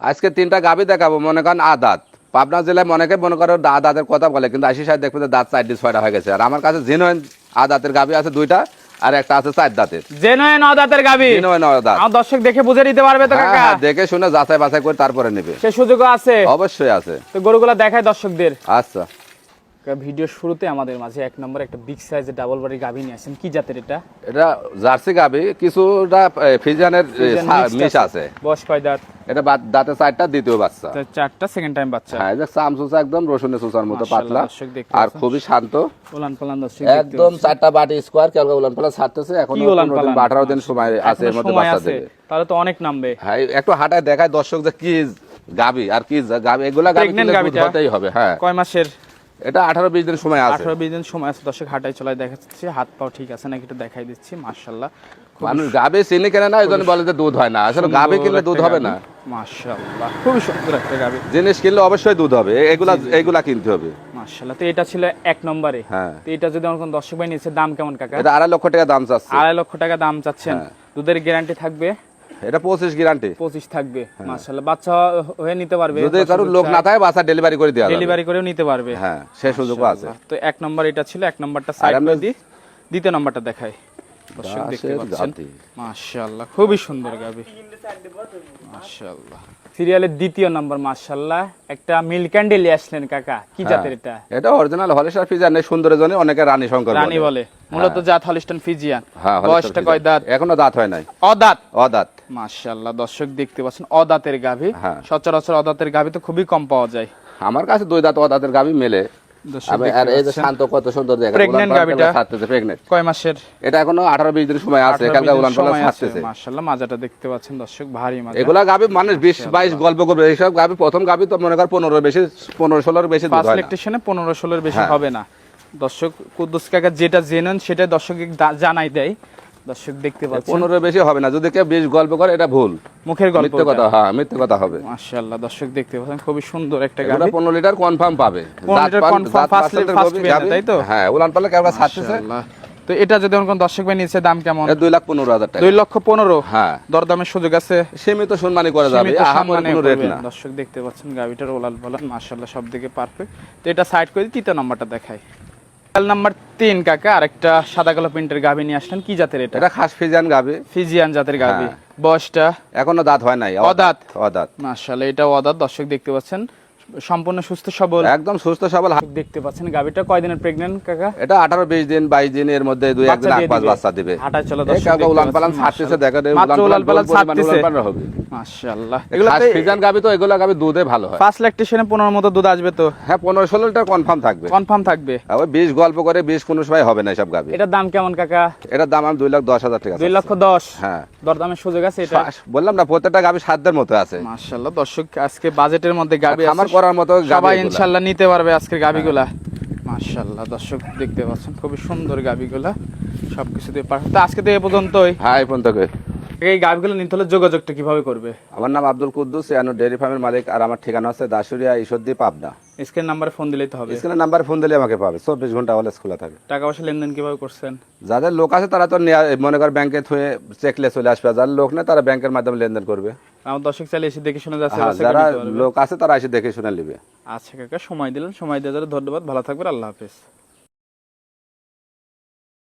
আজকে তিনটা গাবি দেখাবো মনে করেন আদাত। পাবনা জেলায় অনেকে মনে করো আদাতের কথা বলে কিন্তু আশি সাহেব দেখবে দাঁত চারটি ছয়টা হয়ে গেছে। আর আমার কাছে জেনুইন আদাতের গাবি আছে দুইটা আর একটা আছে চার দাঁতের। জেনুইন অদাতের গাবি? জেনুইন আদাত। আমার দর্শক দেখে বুঝে নিতে পারবে তো হ্যাঁ, কাকা? হ্যাঁ, দেখে শুনে যাচাই বাছাই করে তারপরে নেবে। সে সুযোগও আছে? অবশ্যই আছে। তো গরুগুলা দেখায় দর্শকদের। আচ্ছা। ভিডিও শুরুতে আমাদের মাঝে এক নম্বর একটা বিগ সাইজের ডাবল বাড়ি গাভী নিয়ে আসেন। কি জাতের এটা? এটা জার্সি গাবি কিছুটা mixed মিশ আছে। বয়স কয় দাঁত? এটা বাদ- দাঁতে চারটা দ্বিতীয় বাচ্চা। চারটা সেকেন্ড টাইম বাচ্চা। হ্যাঁ যে চাম চুচা একদম রসুনের চুচার মতো পাতলা। আর খুবই শান্ত। ওলান পালান দর্শক একদম চারটা বাটি স্কোয়ার কেউ উলান পালা ছাড়তেছে। এখন পালান? আঠারো দিন সময় আছে এর মধ্যে বাচ্চা দেবে তাহলে তো অনেক নামবে। হ্যাঁ একটু হাঁটায় দেখায় দর্শক যে কি গাবি আর কি গাবি এগুলা গাবি? হতেই হবে হ্যাঁ। কয় মাসের? এটা আঠারো বিশ দিন সময় আছে। আঠারো বিশ দিন সময় আছে দর্শক হাঁটাই চলায় দেখাচ্ছি হাত পাও ঠিক আছে নাকি একটু দেখাই দিচ্ছি মার্শাল্লাহ মানুষ গাবি চিনি কেনে না ওই জন্য বলে যে দুধ হয় না। আসলে গাবি কিনলে দুধ হবে না। মার্শাল্লাহ খুবই সুন্দর একটা গাবি। জিনিস কিনলে অবশ্যই দুধ হবে এগুলা এগুলা কিনতে হবে। মার্শাল্লাহ তো এটা ছিল এক নম্বরে। হ্যাঁ। তো এটা যদি আমার কোনো দর্শক ভাই নিচ্ছে দাম কেমন কাকা? এটা আড়াই লক্ষ টাকা দাম চাচ্ছে। আড়াই লক্ষ টাকা দাম চাচ্ছেন। হ্যাঁ। দুধের গ্যারান্টি থাকবে? এটা পঁচিশ গ্যারান্টি পঁচিশ থাকবে মার্শাল্লাহ বাচ্চা হয়ে নিতে পারবে। যদি কারও লোক না থাকে বাচ্চা ডেলিভারি করে দেওয়া ডেলিভারি করেও নিতে পারবে। হ্যাঁ সে সুযোগও আছে। তো এক নম্বর এটা ছিল এক নম্বরটা সাইড করে দিই। দ্বিতীয় নম্বরটা দেখাই। দর্শক দেখতে পাচ্ছেন। জাতি। মাশাআল্লাহ খুবই সুন্দর গাবি। মাশাআল্লাহ। সিরিয়ালের দ্বিতীয় নম্বর মাশাআল্লাহ। একটা মিল ক্যান্ডেল আসলেন কাকা। কি জাতের এটা? এটা অরিজিনাল হলিস্টার ফিজার নেই সুন্দরের জন্য অনেকে রানী শঙ্কর রানী বলে। মূলত জাত হলিস্টন ফিজিয়ান। বয়সটা কয় দাঁত? এখনও দাঁত হয় নাই। অদাঁত। অদাঁত। মাশাআল্লাহ দর্শক দেখতে পাচ্ছেন অদাঁতের গাভি হ্যাঁ। সচরাচর অদাঁতের গাভি তো খুবই কম পাওয়া যায়। আমার কাছে দুই দাঁত অদাঁতের গাবি মেলে। আর এই যে শান্ত কত সুন্দর দেখা Pregnant গাভীটা? প্রেগনেন্ট কয় মাসের? এটা এখনও আঠারো বিশ দিন সময় আছে এখানকার উলান পালা ছাড়তেছে। মাশাআল্লাহ মাজাটা দেখতে পাচ্ছেন দর্শক ভারী মাজা। এগুলা গাবি মানুষ বিশ বাইশ গল্প করবে এইসব গাবি প্রথম গাবি তো মনে কর বেশি বেশি দুধ পাঁচ হয় না। ইলেকট্রিশিয়ানে পনেরো ষোলোর বেশি হ্যাঁ। হবে না। দর্শক কুদ্দুস কাকা যেটা জেনেন সেটা দর্শক জানাই দেয়। দর্শক দেখতে পাচ্ছেন। পনেরো বেশি হবে না যদি কেউ বিশ গল্প করে এটা ভুল। মুখের গল্প মিথ্যে কথা হ্যাঁ মিথ্যে কথা হবে। মাশাআল্লাহ দর্শক দেখতে পাচ্ছেন খুবই সুন্দর একটা গাভি পনেরো লিটার কনফার্ম পাবে। 15 লিটার বিয়ানে, গাভী। তাই তো? হ্যাঁ উলান ছাড়তেছে তো এটা যদি কোন দর্শক ভাই নিচ্ছে দাম কেমন? দুই লাখ পনেরো হাজার টাকা। দুই লক্ষ পনেরো। হ্যাঁ। দরদামের সুযোগ আছে। সীমিত সম্মানী করা যাবে। দর্শক দেখতে পাচ্ছেন গাভিটার ওলাল বলান মাশাআল্লাহ সব দিকে পারফেক্ট তো এটা সাইড করে দিই, তৃতীয় নাম্বারটা দেখাই। নাম্বার তিন কাকা আরেকটা সাদা কালো প্রিন্টের গাভি নিয়ে আসলেন। কি জাতের এটা? এটা খাস ফিজিয়ান গাভী ফিজিয়ান জাতের গাভি হ্যাঁ। বয়সটা? এখনও দাঁত হয় নাই অদাঁত। অদাঁত। মাশাআল্লাহ এটা অদাঁত দর্শক দেখতে পাচ্ছেন। সম্পূর্ণ সুস্থ সবল। একদম সুস্থ সবল। দেখতে পাচ্ছেন গাভিটা কয় দিনের প্রেগন্যান্ট কাকা? এটা আঠারো বিশ দিন বাইশ দিন এর মধ্যে দুই একদিন আগ পাঁচ বাচ্চা দিবে। হাঁটা চলা কাউকে দেখতে উলান পালান ছাড়তেছে দেখা দেয় মাত্র উলান পালান ছাড়তেছে। হবে। মাশাআল্লাহ। খাস এগুলাতে ফিজান গাবি তো এগুলা গাবি দুধে ভালো হয়। পাঁচ ল্যাকটেশনে পনেরো মতো দুধ আসবে তো? হ্যাঁ পনেরো ষোলো লিটার কনফার্ম থাকবে। কনফার্ম থাকবে। আর ওই বিশ গল্প করে বিশ কোনো সময় হবে না সব গাবি এটার দাম কেমন কাকা? এটার দাম আমি দুই লাখ দশ হাজার টাকা দুই লক্ষ দশ? হ্যাঁ। দরদামের সুযোগ আছে এটা? বললাম না প্রত্যেকটা গাবি সাধ্যের মতো আছে। মাশাআল্লাহ দর্শক আজকে বাজেটের মধ্যে গাবি আমার আছে করার মতো সবাই এগুলা। ইনশাআল্লাহ নিতে পারবে আজকের গাবিগুলা মাশাআল্লাহ দর্শক দেখতে পাচ্ছেন খুবই সুন্দর গাবিগুলা সবকিছু দিয়ে পার তো আজকে তো এ পর্যন্তই। হ্যাঁ এই পর্যন্ত। এই গাবিগুলো নিতে হলে যোগাযোগটা কীভাবে করবে? আমার নাম আব্দুল কুদ্দুস ইয়ানো ডেয়ারি ফার্মের মালিক আর আমার ঠিকানা হচ্ছে দাসুরিয়া ঈশ্বরদী পাবনা। স্ক্রিন নাম্বারে ফোন দিলেই তো হবে। স্ক্রিনের নাম্বার ফোন দিলে আমাকে পাবে। চব্বিশ ঘণ্টা হলে খোলা থাকে। টাকা পয়সা লেনদেন কীভাবে করছেন? যাদের লোক আছে তারা তো মনে কর ব্যাংকে থুয়ে চেকলে চলে আসবে যাদের লোক নেই তারা ব্যাংকের মাধ্যমে লেনদেন করবে। আমার দর্শক চাইলে এসে দেখে শুনে যাচ্ছে হ্যাঁ, যারা লোক আছে তারা এসে দেখে শুনে নেবে। আচ্ছা কাকা সময় দিলেন সময় দেওয়ার ধন্যবাদ। ভালো থাকবেন আল্লাহ হাফেজ।